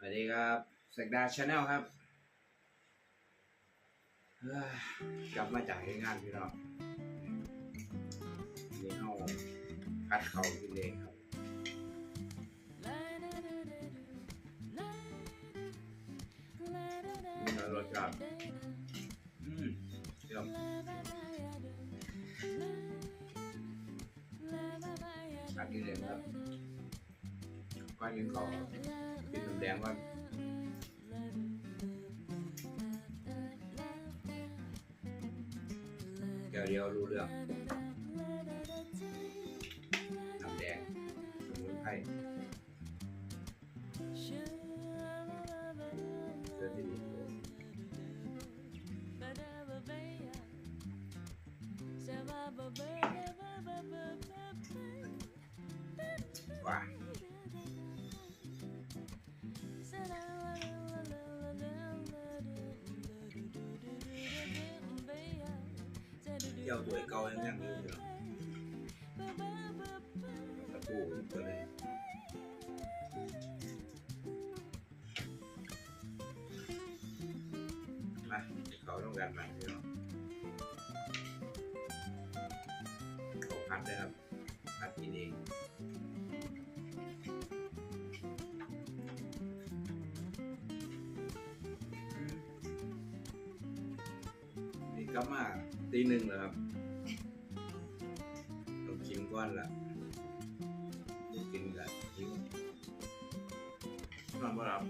สวัสดีครับเสกดาชาแนลครับเอ้ยกลับมาจากงานพี่น้องนี่เอาพัดเขากินเองครับมีรสชาติอืมเดี๋ยวพัดกินเองครับก้อนกินเขา กินน้ำแดงก่อนเดี๋ยวเดียวรู้เรื่องน้ำแดงสมุนไพรเสื้อที่ดีว้า เที่ยวตัวเก่ายังยังอยู่อยู่ตะปูตัวเลยมาเขาต้องการมาพี่น้องเขาพัดนะครับพัดกินเอง นี่ก็มาตีหนึ่งแล้วครับต้องกินก้อนละต้องกินกันกินนอนบ่หลับ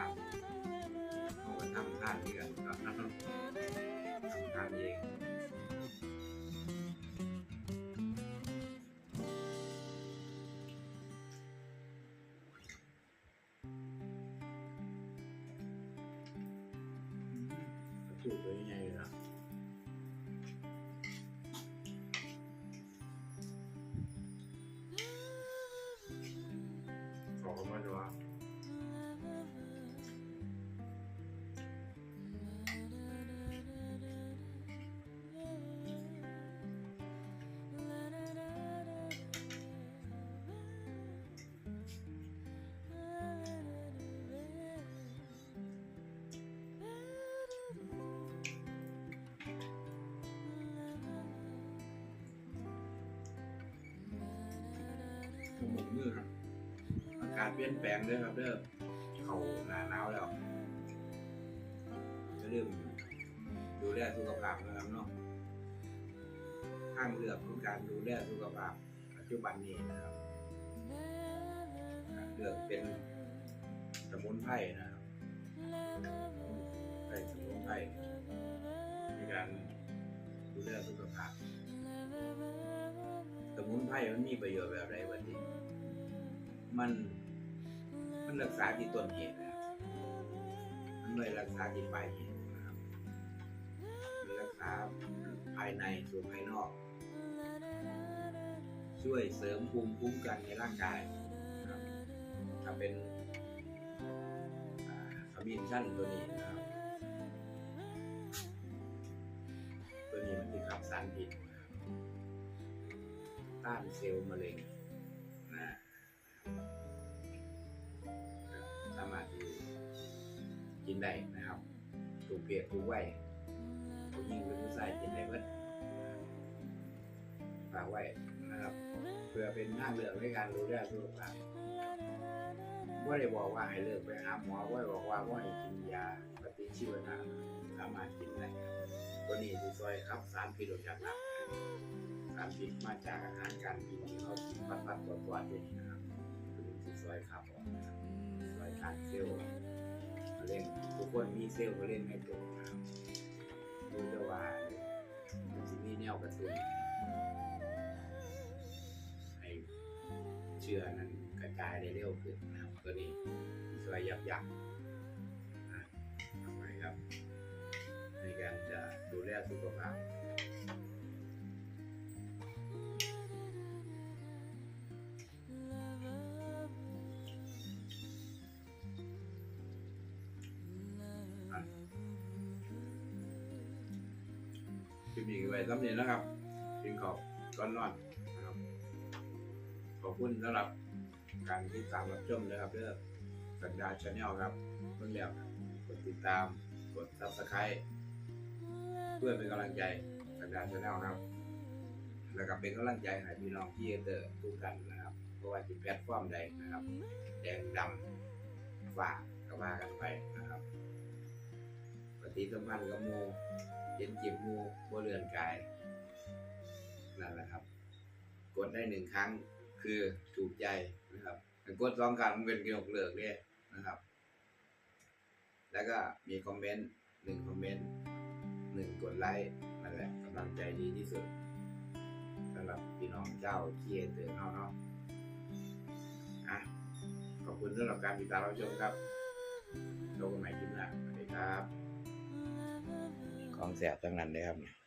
านเขาก็ทำทานนี่กันก็ทำทานเองถูกเลยยังไงล่ะขอมาดูว่า หมกมือครับอากาศเปลี่ยนแปลงด้วยครับเด้อเขาหนาหนาวแล้วจะเริ่มดูแลสุขภาพนะครับเนาะทางเลือกของการดูแลสุขภาพปัจจุบันนี้นะครับเลือกเป็นสมุนไพรนะครับใส่สมุนไพรในการดูแลสุขภาพสมุนไพรมันมีประโยชน์แบบไรวันนี้ มัน มันรักษาที่ต้นเหตุนะมันไม่รักษาที่ปลายเหตุนะครับมันรักษาภายในสู่ภายนอก ช่วยเสริมภูมิคุ้มกันในร่างกายนะครับถ้าเป็นอ่าขมิ้นชั่นตัวนี้นะครับ ตัวนี้มันที่ขับสารพิษนะครับต้านเซลล์มะเร็ง กินได้นะครับ ถูกเพศถูกวัยผู้หญิงหรือผู้ชายกินได้เบิดฝากไว้นะครับเพื่อเป็นทาเลือกในการดูแลสุขภาพว่าได้บอกว่าให้เลิกไปหาหมอว่าบอกว่าว่าให้กินยาปฏิชีวนะสามารถกินได้ตัวนี้ที่ซอยครับสารพิษออกจากร่างกสารพิษมาจากอาหารการกินที่เขากินปัดปัดตัวตัวๆอย่างนะครับคือซอยขับออกนะครับซอยขาดเซลล์ เล่นทุกคนมีเซลล์ก็เล่นไม่ตกดูจะว่ามันจะมีแนวกระสุนให้เชื้อนั้นกระจายได้เร็วขึ้นนะครับตัวนี้ช่วยยับยั้งทำไมครับ ในการจะดูแลสุขภาพ ปนี้ไว้สำเร็จแล้วครับกินขอบก่อนนอนนะครับ ขอบคุณสำหรับการติดตามรับชมนะครับเด้อสัญญาชาแนลครับเพิ่งแล้วกดติดตามกด subscribe เพื่อเป็นกำลังใจสัญญาชาแนลครับ แล้วก็เป็นกำลังใจให้พี่น้องที่เตอร์ทุกท่านนะครับเพราะว่าที่แพลตฟอร์มใดนะครับ แดงดำฝากก็ว่ากันไปนะครับ ฏิสัมพันธ์กับหมูเย็นจิบหมูบ่เรือนกายนั่นแหละครับ กดได้หนึ่งครั้งคือถูกใจนะครับกดสองครั้งมันเป็นยกเลิกเนี่ยนะครับ แล้วก็มีคอมเมนต์หนึ่งคอมเมนต์หนึ่งกดไลค์นั่นแหละกำลังใจดีที่สุดสำหรับพี่น้องเจ้าเคียเตือนเนาะเนาะอะขอบคุณสำหรับการติดตามรับชมครับโชคกันใหม่คลิปหน้าสวัสดีครับ ของแสบทั้งนั้นเลยครับ